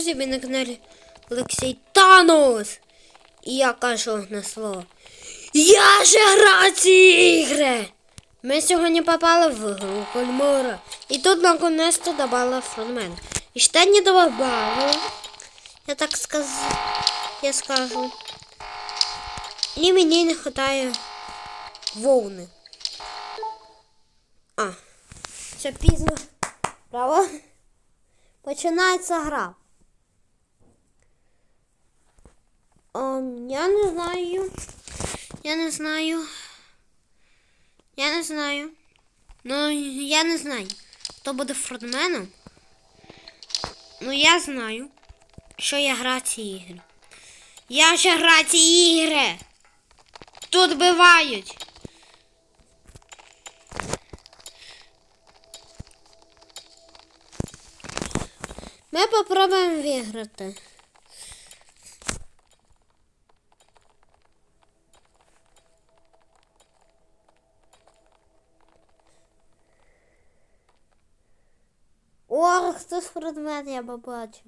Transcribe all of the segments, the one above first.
друзі, ви на каналі Олексій Танос. І я кажу на слово. Я же граю ці ігри! Ми сьогодні попали в гру Кольмора. І тут наконец-то добавила фронтмен. І ще не добавили. Я так скажу. Я скажу. І мені не вистачає вовни. А, все пізно. Право. Починається гра. О, я не знаю. Я не знаю. Я не знаю. Ну, я не знаю, хто буде фронтменом. Ну, я знаю, що я граю ці ігри. Я ще граю ці ігри. Тут бивають. Ми попробуємо виграти. О, хтось предмет я побачив.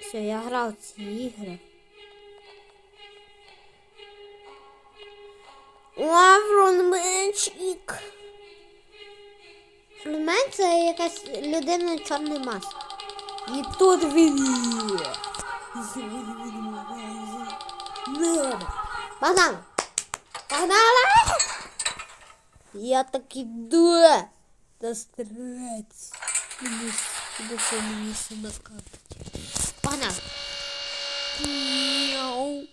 Все, я грав ці ігри. О, фронтменчик. Фронтмен це якась людина чорний маск. І тут він є. Банан! Погнали! Я так іду. Да старець. Мені сюди скатить. Погнали. Мяу.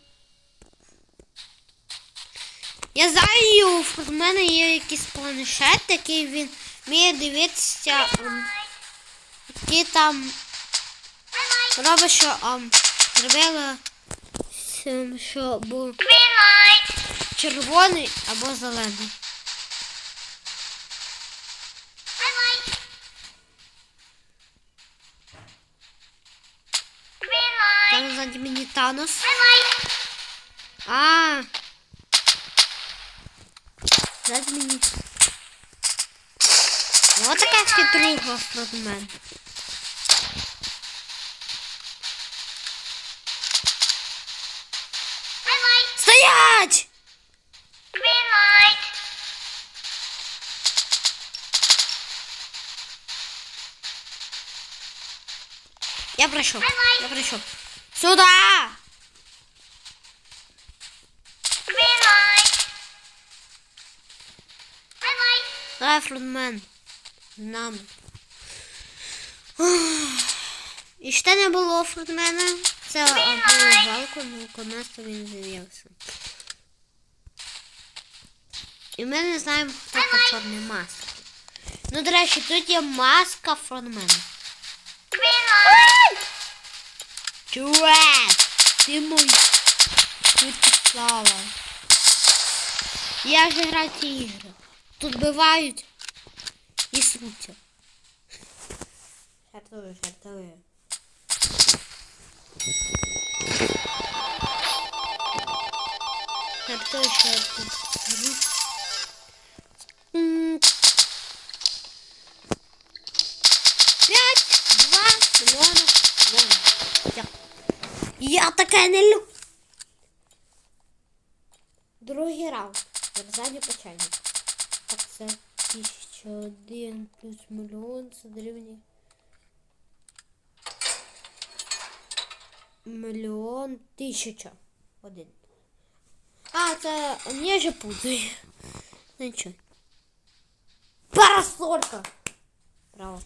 Я знаю, в мене є якийсь планшет, який він вміє дивитися, ем, який там робить, що зробила, ем, що був червоний або зелений. Там сзади мені Танос. А. Сзади мені. Вот така хитруга фронтмен. Стоять! Я пройшов. Я пройшов. Сюда! Давай, фронтмен. З нами. І ще не було фронтмена. Це було жалко, але наконець він з'явився. І ми не знаємо, хто по чорний маск. Ну, до речі, тут є маска фронтмена. Чувак, ти мой. Тут слава. Я вже граю ці ігри. Тут бивають і сруться. Жартую, жартую. Жартую, жартую. Я таке не люблю. Другий раунд. Верзання печальник. Так, це 1001 плюс мільйон, це дорівнює. Мільйон тисяча. Один. А, це я же путаю. Ну нічого. Парасолька! Право.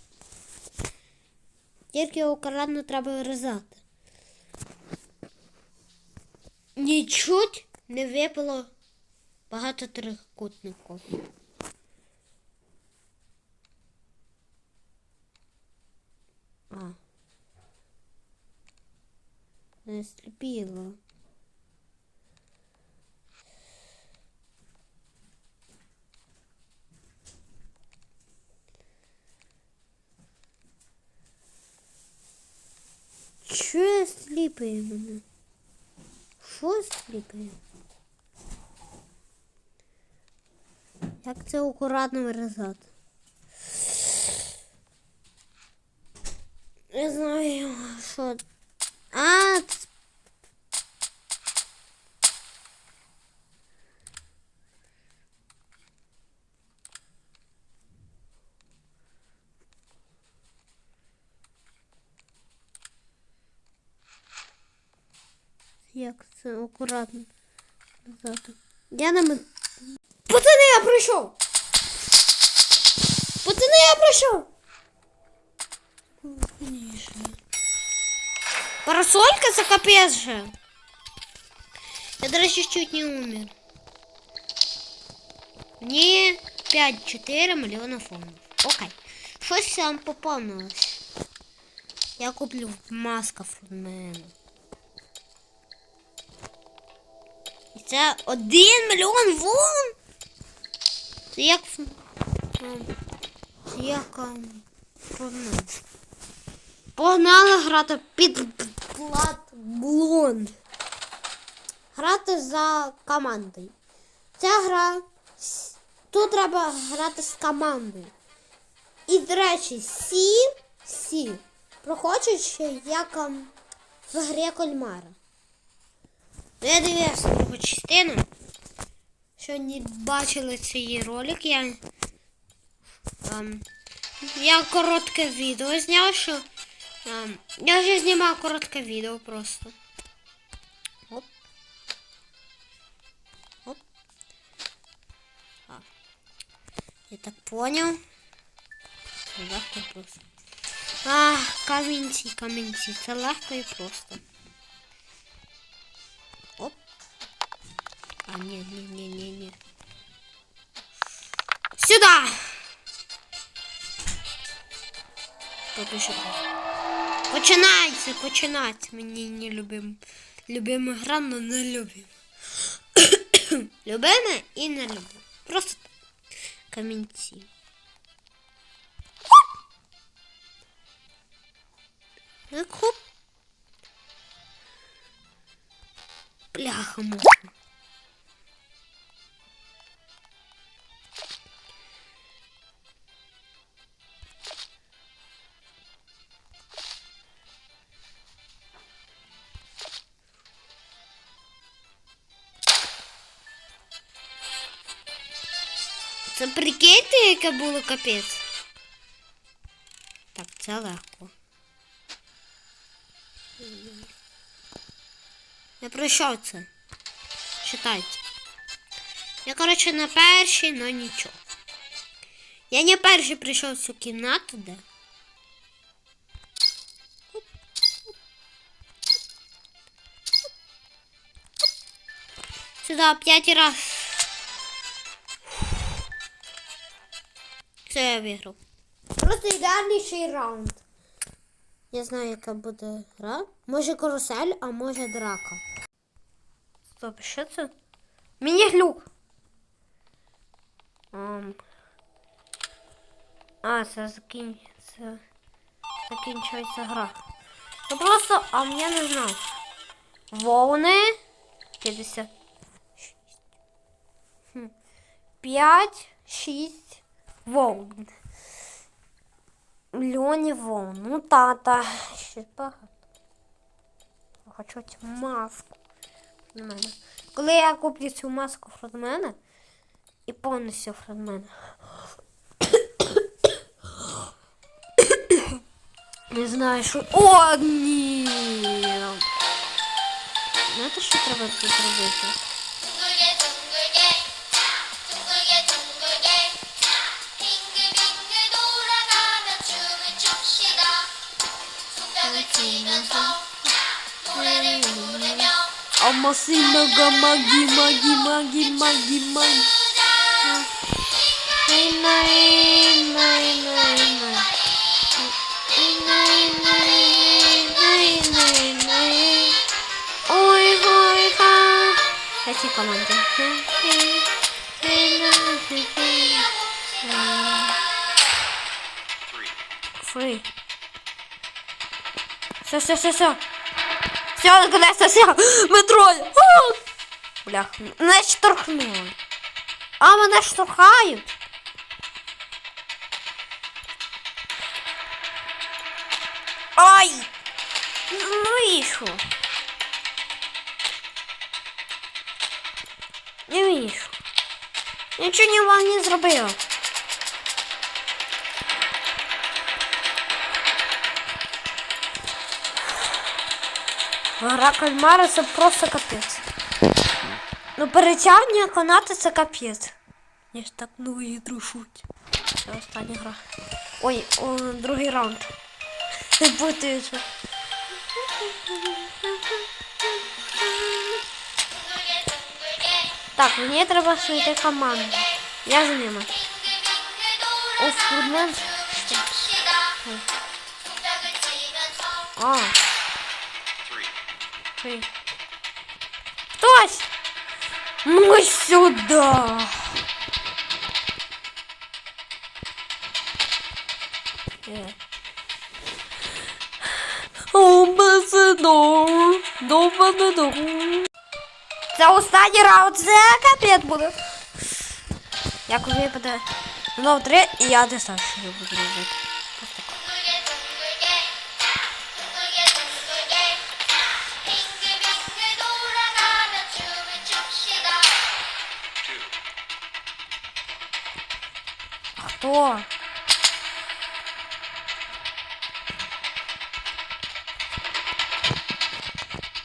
Тільки акуратно треба вирізати. Нічуть не випало багато трикутників. А. Не сліпіло. Що я сліпаю мене? Що стрікає? Як це акуратно вирізати? Не знаю, що Як це акуратно назад. Я не ми... Пацани, я прийшов! Пацани, я прийшов! Парасолька це капець же. Я, до речі, чуть не умер. Мені 5-4 мільйона фондів. Окей. Щось там поповнилось. Я куплю маска фронтмена. Це 1 мільйон вон. Це як ем, це як ем, погнали. Погнали грати під плат блонд. Грати за командою. Ця гра. Тут треба грати з командою. І, до речі, сі, сі проходять ще як ем, в грі кальмара. Ну, Я дивився другу частину. Сьогодні бачили цей ролик. Я, ем, я коротке відео зняв, що ем, я вже знімав коротке відео просто. Оп. Оп. А. Я так понял. Легко і просто. А, камінці, камінці. Це легко і просто. А, ні, ні, ні, ні, ні. Сюда! Поки що. Починається, починається. Мені не любим. Любима гра, але не любим. Любиме і не любим. Просто камінці. Так, хоп. Бляха муха. Це прикиньте, яке було капець. Так, це легко. Я пройшов це. Читайте. Я, коротше, на перший, но нічого. Я не перший прийшов в цю кімнату, де. Сюди п'ять раз. Все, я виграв. Просто ідеальніший раунд. Я знаю, яка буде гра. Може карусель, а може драка. Стоп, що це? Міні-глюк. Ам. А, це закін... це закінчується гра. Ну просто, а я не знав. Волни 56. 5, 6 волн. Мільйонів волн. Ну тата. Ще багато. Хочу цю маску. від мене. Коли я куплю цю маску від мене і повністю від. Не знаю, що. О, ні! Знаєте, що треба тут робити? Ama sinaga magi magi magi magi magi. Ai, ina ina ina. Ina ina ina ina ina. Oi oi ha. Esse comando. Ina ina. Free. Só só só só. Все, наконец-то, все. Ми троє. О! Блях, мене штурхнули. А мене штурхають. А, Ай! Вийшов. Не вийшов. Нічого не вам не зробив. Гра кальмара це просто капець. Ну перетягнення канати це капець. Мені ж так ноги дружуть. Це остання гра. Ой, о, другий раунд. Не буде. Так, мені треба знайти команду. Я за ними. Оф, фудмен. А. Ой. Хтось! Ну сюда! Е. Амбасадор, Домбасадор. Це останній раунд, це капець буде. Як випаде знов три, і я я буду робити. Хто?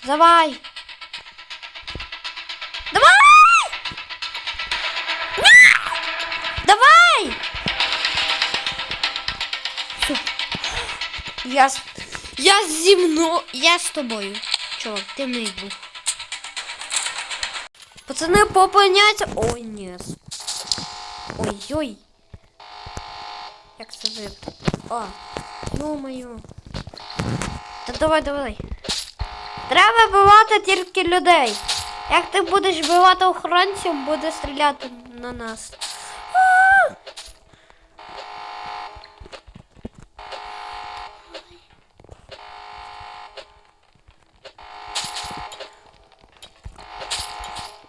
Давай! Давай! Ня! Давай! Всё. Я, з- я зі мною, я з тобою. Чувак, ти мій друг. Пацани, попоняться. Ой, ні. Ой-ой. Це випити? Ё-моё. Та давай, давай. Треба вбивати тільки людей. Як ти будеш вбивати охоронців, буде стріляти на нас.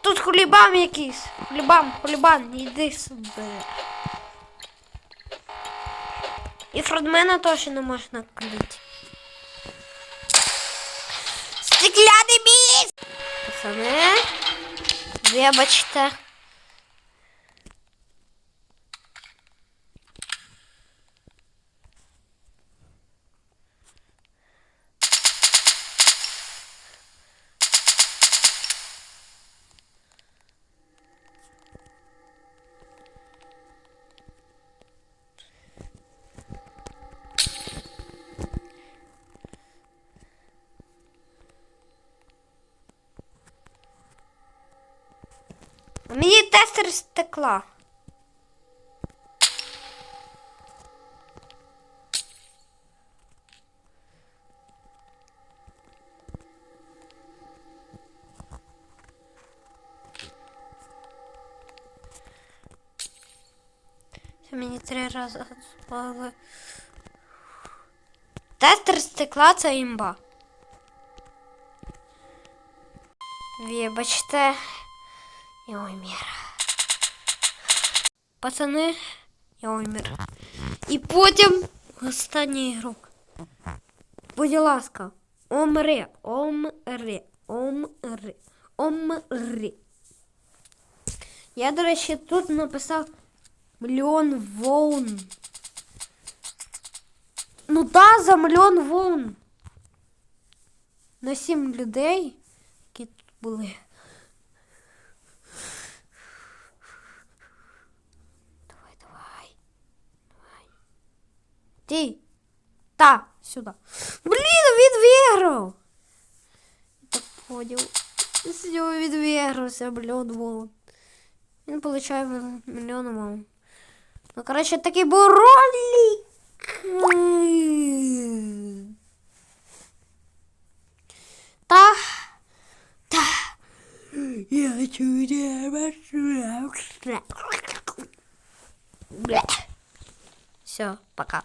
Тут хулібан якийсь. Хулібан, хулібан, іди сюди. І фрудмена теж не можна Стеклянный Стекляний міст! Пацани, вибачте. Тестер стекла. Мені три рази спали. Тестер стекла це імба. Вибачте. Я умер. Пацани, я умер. І потім останній ігрок. Будь ласка, омри, омри, омри, омри. Я, до речі, тут написав мільйон волн. Ну да, за мільйон волн. На сім людей, які тут були. Давай, давай. Давай. Ти. Та, сюди. Блін, він виграв. Так понял. Все, він вигрався, мільйон волн. Він получає мільйон волн. Ну, коротше, такий був ролик. Та. Та. Я чудо. Все, пока.